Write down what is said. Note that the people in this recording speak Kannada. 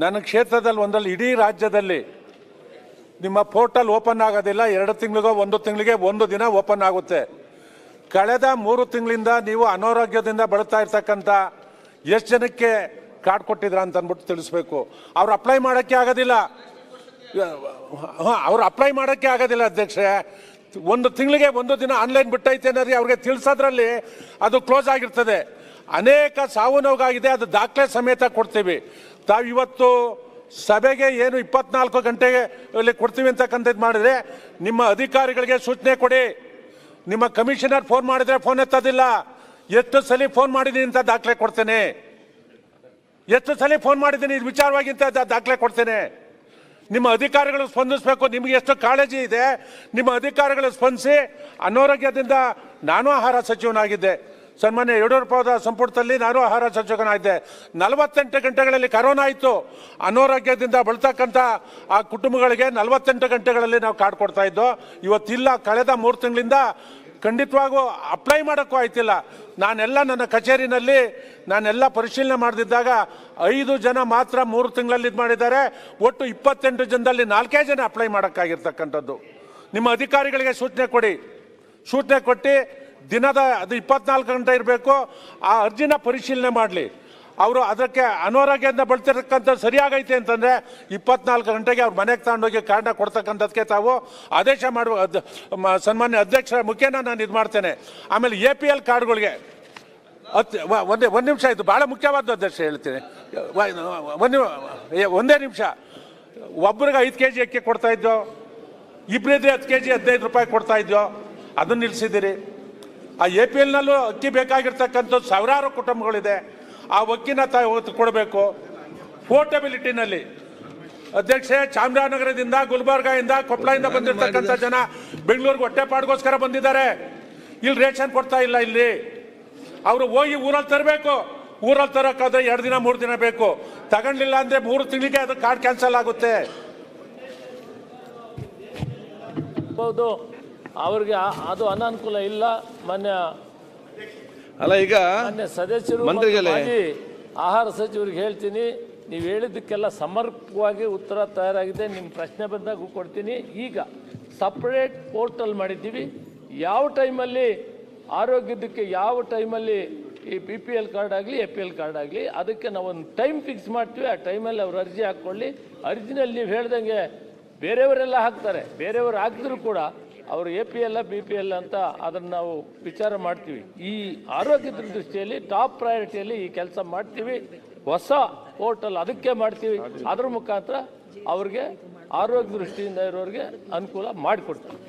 ನನ್ನ ಕ್ಷೇತ್ರದಲ್ಲಿ ಒಂದಲ್ಲಿ ಇಡೀ ರಾಜ್ಯದಲ್ಲಿ ನಿಮ್ಮ ಪೋರ್ಟಲ್ ಓಪನ್ ಆಗೋದಿಲ್ಲ, ಎರಡು ತಿಂಗಳಿಗೋ ಒಂದು ತಿಂಗಳಿಗೆ ಒಂದು ದಿನ ಓಪನ್ ಆಗುತ್ತೆ. ಕಳೆದ ಮೂರು ತಿಂಗಳಿಂದ ನೀವು ಅನಾರೋಗ್ಯದಿಂದ ಬಳಲ್ತಾ ಇರ್ತಕ್ಕಂಥ ಎಷ್ಟು ಜನಕ್ಕೆ ಕಾರ್ಡ್ ಕೊಟ್ಟಿದ್ರ ಅಂತ ಅಂದ್ಬಿಟ್ಟು ತಿಳಿಸ್ಬೇಕು. ಅವ್ರು ಅಪ್ಲೈ ಮಾಡೋಕ್ಕೆ ಆಗೋದಿಲ್ಲ. ಹಾಂ, ಅವ್ರು ಅಪ್ಲೈ ಮಾಡೋಕ್ಕೆ ಆಗೋದಿಲ್ಲ ಅಧ್ಯಕ್ಷೆ ಒಂದು ತಿಂಗಳಿಗೆ ಒಂದು ದಿನ ಆನ್ಲೈನ್ ಬಿಟ್ಟೈತೆ ಅನ್ನೋದು ಅವ್ರಿಗೆ ತಿಳಿಸೋದ್ರಲ್ಲಿ ಅದು ಕ್ಲೋಸ್ ಆಗಿರ್ತದೆ. ಅನೇಕ ಸಾವು ನೋವಾಗಿದೆ ಅದು ದಾಖಲೆ ಸಮೇತ ಕೊಡ್ತೀವಿ. ತಾವು ಇವತ್ತು ಸಭೆಗೆ ಏನು ಇಪ್ಪತ್ನಾಲ್ಕು ಗಂಟೆಗೆ ಅಲ್ಲಿ ಕೊಡ್ತೀವಿ ಅಂತಕ್ಕಂಥದ್ದು ಮಾಡಿದ್ರೆ, ನಿಮ್ಮ ಅಧಿಕಾರಿಗಳಿಗೆ ಸೂಚನೆ ಕೊಡಿ. ನಿಮ್ಮ ಕಮಿಷನರ್ ಫೋನ್ ಮಾಡಿದ್ರೆ ಫೋನ್ ಎತ್ತೋದಿಲ್ಲ. ಎಷ್ಟು ಸಲ ಫೋನ್ ಮಾಡಿದ್ದೀನಿ ಅಂತ ದಾಖಲೆ ಕೊಡ್ತೇನೆ. ಎಷ್ಟು ಸಲ ಫೋನ್ ಮಾಡಿದ್ದೀನಿ ಇದು ವಿಚಾರವಾಗಿ ಅಂತ ದಾಖಲೆ ಕೊಡ್ತೇನೆ. ನಿಮ್ಮ ಅಧಿಕಾರಿಗಳು ಸ್ಪಂದಿಸಬೇಕು, ನಿಮಗೆ ಎಷ್ಟು ಕಾಳಜಿ ಇದೆ, ನಿಮ್ಮ ಅಧಿಕಾರಿಗಳು ಸ್ಪಂದಿಸಿ, ಅನಾರೋಗ್ಯದಿಂದ ನಾನು ಆಹಾರ ಸಚಿವನಾಗಿದ್ದೆ. ಸನ್ಮಾನ್ಯ ಯಡಿಯೂರಪ್ಪ ಅವರ ಸಂಪುಟದಲ್ಲಿ ನಾನು ಆಹಾರ ಸಚಿವನಾಗಿದ್ದೆ ನಲವತ್ತೆಂಟು ಗಂಟೆಗಳಲ್ಲಿ ಕರೋನಾ ಆಯಿತು ಅನಾರೋಗ್ಯದಿಂದ ಬಳತಕ್ಕಂಥ ಆ ಕುಟುಂಬಗಳಿಗೆ ನಲವತ್ತೆಂಟು ಗಂಟೆಗಳಲ್ಲಿ ನಾವು ಕಾರ್ಡ್ ಕೊಡ್ತಾ ಇದ್ದೋ. ಇವತ್ತಿಲ್ಲ, ಕಳೆದ ಮೂರು ತಿಂಗಳಿಂದ ಖಂಡಿತವಾಗೂ ಅಪ್ಲೈ ಮಾಡೋಕ್ಕೂ ಆಯ್ತಿಲ್ಲ. ನಾನೆಲ್ಲ ನನ್ನ ಕಚೇರಿನಲ್ಲಿ, ನಾನೆಲ್ಲ ಪರಿಶೀಲನೆ ಮಾಡದಿದ್ದಾಗ ಐದು ಜನ ಮಾತ್ರ ಮೂರು ತಿಂಗಳಲ್ಲಿ ಇದು ಮಾಡಿದ್ದಾರೆ. ಒಟ್ಟು ಇಪ್ಪತ್ತೆಂಟು ಜನದಲ್ಲಿ ನಾಲ್ಕೇ ಜನ ಅಪ್ಲೈ ಮಾಡೋಕ್ಕಾಗಿರ್ತಕ್ಕಂಥದ್ದು. ನಿಮ್ಮ ಅಧಿಕಾರಿಗಳಿಗೆ ಸೂಚನೆ ಕೊಡಿ. ಸೂಚನೆ ಕೊಟ್ಟು ದಿನದ ಅದು ಇಪ್ಪತ್ನಾಲ್ಕು ಗಂಟೆ ಇರಬೇಕು, ಆ ಅರ್ಜಿನ ಪರಿಶೀಲನೆ ಮಾಡಲಿ. ಅವರು ಅದಕ್ಕೆ ಅನಾರೋಗ್ಯದಿಂದ ಬಳತಿರ್ತಕ್ಕಂಥ ಸರಿಯಾಗೈತೆ ಅಂತಂದರೆ ಇಪ್ಪತ್ನಾಲ್ಕು ಗಂಟೆಗೆ ಅವ್ರು ಮನೆಗೆ ತಗೊಂಡೋಗಿ ಕಾರಣ ಕೊಡ್ತಕ್ಕಂಥದ್ದಕ್ಕೆ ತಾವು ಆದೇಶ ಮಾಡುವ ಸನ್ಮಾನ್ಯ ಅಧ್ಯಕ್ಷರ ಮುಖೇನ ನಾನು ಇದು ಮಾಡ್ತೇನೆ. ಆಮೇಲೆ ಎ ಪಿ ಎಲ್ ಕಾರ್ಡ್ಗಳಿಗೆ ಹತ್ತು ಒಂದೇ, ಒಂದು ನಿಮಿಷ ಇದು ಭಾಳ ಮುಖ್ಯವಾದ ಅಧ್ಯಕ್ಷ ಹೇಳ್ತೀನಿ. ಒಂದು ಒಂದೇ ನಿಮಿಷ. ಒಬ್ರಿಗೆ ಐದು ಕೆ ಜಿ ಅಕ್ಕಿ ಕೊಡ್ತಾ ಇದ್ದೋ ಇಬ್ಬರಿದ್ರೆ ಹತ್ತು ಕೆ ಜಿ ಹದಿನೈದು ರೂಪಾಯಿ ಕೊಡ್ತಾ ಇದ್ದೋ ಅದನ್ನು ನಿಲ್ಲಿಸಿದ್ದೀರಿ ಆ ಎ ಪಿ ಎಲ್ನಲ್ಲೂ ಅಕ್ಕಿ ಬೇಕಾಗಿರ್ತಕ್ಕಂಥದ್ದು ಸಾವಿರಾರು ಕುಟುಂಬಗಳಿದೆ. ಆ ಅಕ್ಕಿನ ತಾವು ಕೊಡಬೇಕು. ಪೋರ್ಟಬಿಲಿಟಿನಲ್ಲಿ ಅಧ್ಯಕ್ಷೆ ಚಾಮರಾಜನಗರದಿಂದ ಗುಲ್ಬರ್ಗಾಯಿಂದ ಕೊಪ್ಪಳದಿಂದ ಬಂದಿರತಕ್ಕಂಥ ಜನ ಬೆಂಗಳೂರಿಗೆ ಹೊಟ್ಟೆಪಾಡಿಗೋಸ್ಕರ ಬಂದಿದ್ದಾರೆ. ಇಲ್ಲಿ ರೇಷನ್ ಕೊಡ್ತಾ ಇಲ್ಲ ಇಲ್ಲಿ. ಅವರು ಹೋಗಿ ಊರಲ್ಲಿ ತರಬೇಕು. ಊರಲ್ಲಿ ತರೋಕ್ಕಾದ್ರೆ ಎರಡು ದಿನ ಮೂರು ದಿನ ಬೇಕು. ತಗೊಂಡಿಲ್ಲ ಅಂದ್ರೆ ಮೂರು ತಿಂಗಳಿಗೆ ಅದು ಕಾರ್ಡ್ ಕ್ಯಾನ್ಸಲ್ ಆಗುತ್ತೆ. ಹೌದು. ಅವ್ರಿಗೆ ಅದು ಅನಾನುಕೂಲ ಇಲ್ಲ. ಮಾನ್ಯ ಅಲ್ಲ ಈಗ ಮಾನ್ಯ ಸದಸ್ಯರು ಮತ್ತು ಮಂತ್ರಿಗಳೇ. ಮಾಜಿ ಆಹಾರ ಸಚಿವರಿಗೆ ಹೇಳ್ತೀನಿ. ನೀವು ಹೇಳಿದ್ದಕ್ಕೆಲ್ಲ ಸಮರ್ಪಕವಾಗಿ ಉತ್ತರ ತಯಾರಾಗಿದೆ. ನಿಮ್ಮ ಪ್ರಶ್ನೆ ಬಂದಾಗ ಕೊಡ್ತೀನಿ. ಈಗ ಸಪ್ರೇಟ್ ಪೋರ್ಟಲ್ ಮಾಡಿದ್ದೀವಿ. ಯಾವ ಟೈಮಲ್ಲಿ ಆರೋಗ್ಯದಕ್ಕೆ ಯಾವ ಟೈಮಲ್ಲಿ ಈ ಬಿ ಪಿ ಎಲ್ ಕಾರ್ಡ್ ಆಗಲಿ ಎ ಪಿ ಎಲ್ ಕಾರ್ಡ್ ಆಗಲಿ ಅದಕ್ಕೆ ನಾವು ಒಂದು ಟೈಮ್ ಫಿಕ್ಸ್ ಮಾಡ್ತೀವಿ. ಆ ಟೈಮಲ್ಲಿ ಅವ್ರು ಅರ್ಜಿ ಹಾಕ್ಕೊಳ್ಳಿ. ಅರ್ಜಿನಲ್ಲಿ ನೀವು ಹೇಳ್ದಂಗೆ ಬೇರೆಯವರೆಲ್ಲ ಹಾಕ್ತಾರೆ. ಬೇರೆಯವರು ಹಾಕಿದ್ರು ಕೂಡ ಅವರು A P L B P L ಅಂತ ಅದನ್ನು ನಾವು ವಿಚಾರ ಮಾಡ್ತೀವಿ. ಈ ಆರೋಗ್ಯದ ದೃಷ್ಟಿಯಲ್ಲಿ, ಟಾಪ್ ಪ್ರಯಾರಿಟಿಯಲ್ಲಿ ಈ ಕೆಲಸ ಮಾಡ್ತೀವಿ. ಹೊಸ ಪೋರ್ಟಲ್ ಅದಕ್ಕೆ ಮಾಡ್ತೀವಿ. ಅದ್ರ ಮುಖಾಂತರ ಅವ್ರಿಗೆ ಆರೋಗ್ಯ ದೃಷ್ಟಿಯಿಂದ ಇರೋರಿಗೆ ಅನುಕೂಲ ಮಾಡಿಕೊಡ್ತೀವಿ.